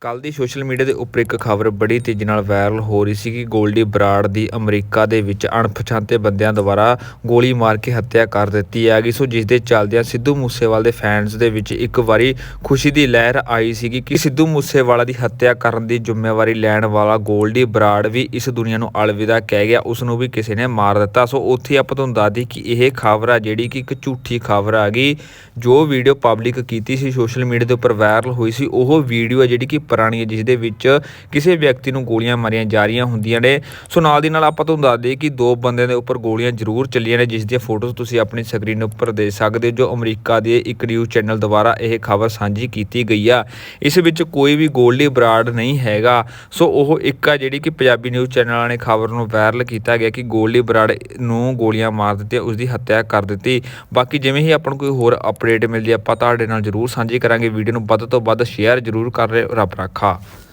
ਕੱਲ ਦੀ social media ਦੇ ਉੱਪਰ ਇੱਕ ਖਬਰ ਬੜੀ ਤੇਜ਼ੀ ਨਾਲ ਵਾਇਰਲ ਹੋ ਰਹੀ ਸੀ ਕਿ ਗੋਲਡੀ ਬਰਾੜ ਦੀ ਅਮਰੀਕਾ ਦੇ ਵਿੱਚ ਅਣਪਛਾਤੇ ਬੰਦਿਆਂ ਦੁਆਰਾ ਗੋਲੀ ਮਾਰ ਕੇ ਹੱਤਿਆ ਕਰ ਦਿੱਤੀ ਹੈਗੀ ਸੋ ਜਿਸ ਦੇ ਚੱਲਦਿਆਂ ਸਿੱਧੂ ਮੂਸੇਵਾਲ ਦੇ ਫੈਨਸ ਦੇ ਵਿੱਚ ਇੱਕ ਵਾਰੀ ਖੁਸ਼ੀ ਦੀ ਲਹਿਰ ਆਈ ਸੀਗੀ ਕਿ ਸਿੱਧੂ ਮੂਸੇਵਾਲਾ ਦੀ ਹੱਤਿਆ ਕਰਨ ਦੀ ਜ਼ਿੰਮੇਵਾਰੀ ਲੈਣ ਵਾਲਾ ਗੋਲਡੀ ਬਰਾੜ ਵੀ ਇਸ ਦੁਨੀਆ ਨੂੰ ਅਲਵਿਦਾ ਕਹਿ ਗਿਆ। ਉਸ ਨੂੰ ਵੀ ਕਿਸੇ ਨੇ ਮਾਰ ਦਿੱਤਾ। ਸੋ ਉੱਥੇ ਆਪਾਂ ਤੁਹਾਨੂੰ ਦੱਸ ਦਈਏ ਕਿ ਇਹ ਖਬਰ ਆ ਜਿਹੜੀ ਕਿ ਇੱਕ ਝੂਠੀ ਖਬਰ ਆ ਗਈ। ਜੋ ਵੀਡੀਓ ਪਬਲਿਕ ਕੀਤੀ ਸੀ, ਸੋਸ਼ਲ ਮੀਡੀਆ ਦੇ ਉੱਪਰ ਵਾਇਰਲ ਹੋਈ ਸੀ, ਉਹ ਵੀਡੀਓ ਹੈ ਜਿਹੜੀ ਕਿ ਪੁਰਾਣੀ ਹੈ ਜਿਸ ਦੇ ਵਿੱਚ ਕਿਸੇ ਵਿਅਕਤੀ ਨੂੰ ਗੋਲੀਆਂ ਮਾਰੀਆਂ ਜਾ ਰਹੀਆਂ ਹੁੰਦੀਆਂ ਨੇ। ਸੋ ਨਾਲ ਦੀ ਨਾਲ ਆਪਾਂ ਤੁਹਾਨੂੰ ਦੱਸ ਦਈਏ ਕਿ ਦੋ ਬੰਦਿਆਂ ਦੇ ਉੱਪਰ ਗੋਲੀਆਂ ਜ਼ਰੂਰ ਚੱਲੀਆਂ ਨੇ ਜਿਸ ਦੀਆਂ ਫੋਟੋਜ਼ ਤੁਸੀਂ ਆਪਣੀ ਸਕਰੀਨ ਉੱਪਰ ਦੇ ਸਕਦੇ ਹੋ, ਜੋ ਅਮਰੀਕਾ ਦੇ ਇੱਕ ਨਿਊਜ਼ ਚੈਨਲ ਦੁਆਰਾ ਇਹ ਖਬਰ ਸਾਂਝੀ ਕੀਤੀ ਗਈ ਆ। ਇਸ ਵਿੱਚ ਕੋਈ ਵੀ ਗੋਲਡੀ ਬਰਾਡ ਨਹੀਂ ਹੈਗਾ। ਸੋ ਉਹ ਇੱਕ ਆ ਜਿਹੜੀ ਕਿ ਪੰਜਾਬੀ ਨਿਊਜ਼ ਚੈਨਲ ਨੇ ਖਬਰ ਨੂੰ ਵਾਇਰਲ ਕੀਤਾ ਗਿਆ ਕਿ ਗੋਲਡੀ ਬਰਾੜ ਨੂੰ ਗੋਲੀਆਂ ਮਾਰ ਦਿੱਤੀਆਂ ਉਸ ਦੀ ਹੱਤਿਆ ਕਰ ਦਿੱਤੀ। ਬਾਕੀ ਜਿਵੇਂ ਹੀ ਆਪਾਂ ਨੂੰ ਕੋਈ ਹੋਰ ਅਪਡੇਟ ਮਿਲਦੀ ਆਪਾਂ ਤੁਹਾਡੇ ਨਾਲ ਜਰੂਰ ਸਾਂਝੀ ਕਰਾਂਗੇ। ਵੀਡੀਓ ਨੂੰ ਵੱਧ ਤੋਂ ਵੱਧ ਸ਼ੇਅਰ ਜਰੂਰ ਕਰ ਰਹੇ ਰੱਬ Our raka.